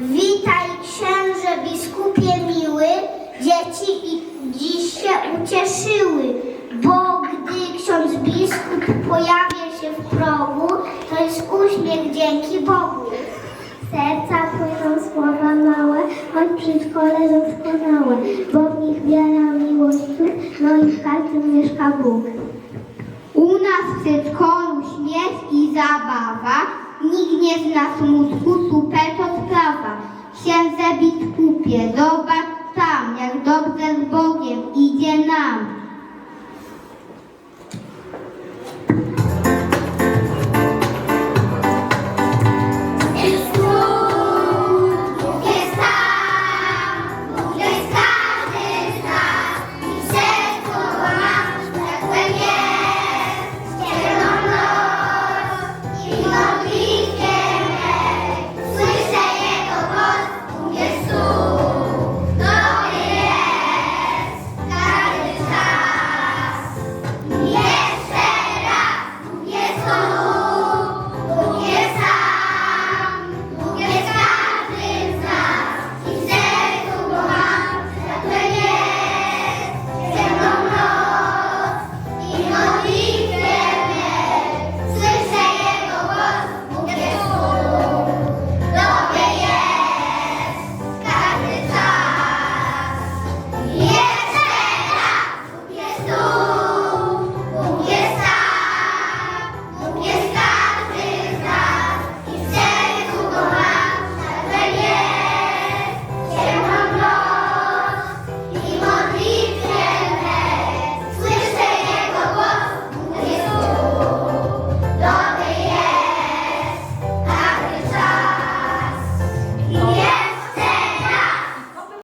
Witaj księże biskupie miły, dzieci i dziś się ucieszyły, bo gdy ksiądz biskup pojawia się w progu, to jest uśmiech dzięki Bogu. Serca płyną słowa małe, on przedszkole doskonałe, bo w nich wiara miłosnych, no i w każdym mieszka Bóg. U nas w przedszkolu śmiech i zabawa, nikt nie zna smutku, super to sprawa. Księdze biskupie, zobacz tam, jak dobrze z Bogiem idzie nam.